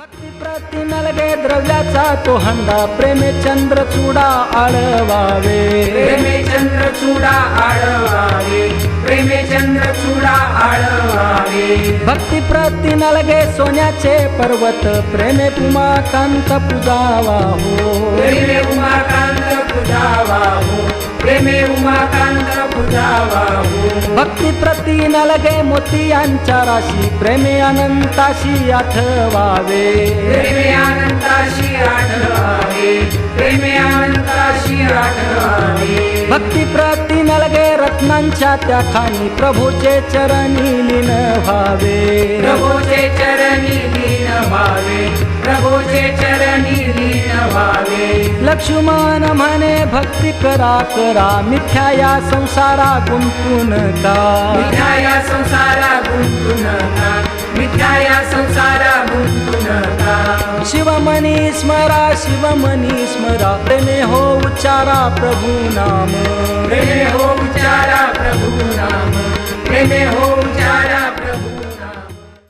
भक्ती प्रति नलगे द्रव्याचा तो हंडा. प्रेमे चंद्र चुडा आळवावे. प्रेमे चंद्र चुडा आळवावे. प्रेमे चंद्र चुडा आळवावे. भक्ती प्रति नलगे सोन्याचे पर्वत. प्रेमे उमाकांत पूजावा हो. पूजावा हो भक्ती प्रति नलगे मोतियांच्या राशी प्रेमे अनंताशी आठवावे प्रेमे अनंताशी आठवावे प्रेमे अनंताशी आठवावे भक्ती प्रति नलगे रत्नांच्या त्या खाणी प्रभूचे चरणी लीन व्हावे प्रभूचे चरणी लीन व्हावे प्रभूचे चरणी लक्ष्मण म्हणे भक्ती करा करा मिथ्या या संसारा गुंतून का मिथ्या या संसारा गुंतू नका मिथ्या या संसारा गुंतू नका शिवमनी स्मरा शिवमनी स्मरा प्रेमे हो उच्चारा प्रभू नाम। प्रेमे